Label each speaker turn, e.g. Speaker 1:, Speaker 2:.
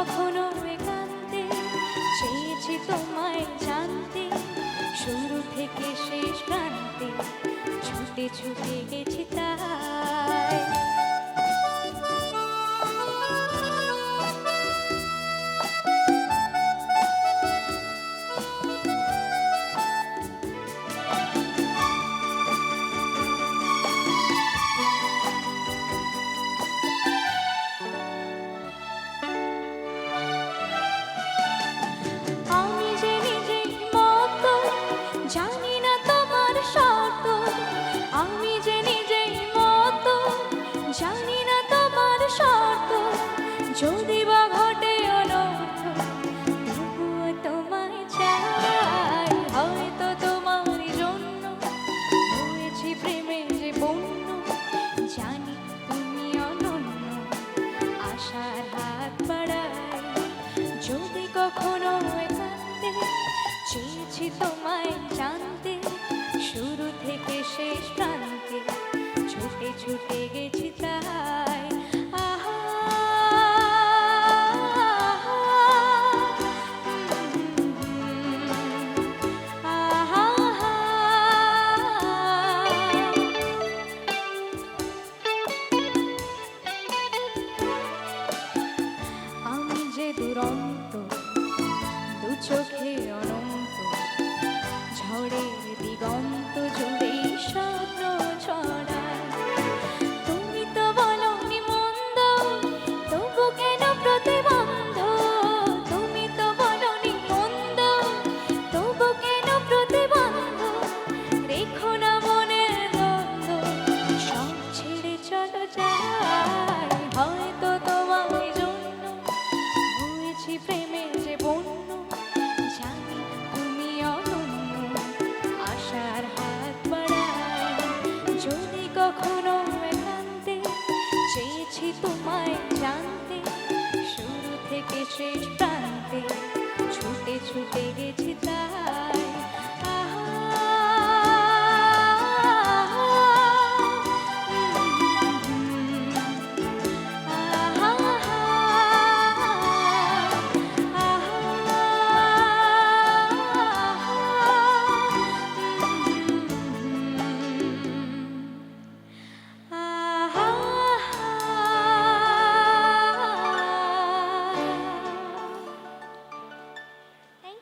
Speaker 1: কখনো আমি যে নিজের মতো, জানি না তোমার শর্ত। যদি বা ঘটে তোমায় চাই। হয়তো তোমার জন্য হয়েছি যে বন্য জানি তুমি অনন্য, আশার হাত বাড়াই। যদি কখনো চেয়েছি তোমায় জানতে, শুরু থেকে প্রান্তে ছুটে গেছি তাই। যে দুরন্ত চোখে অনন্ত ঝড়ের দিগন্ত তোমায় জানতে শুরু থেকে শেষ প্রান্তে ছুটে ছুটে গেছি তাই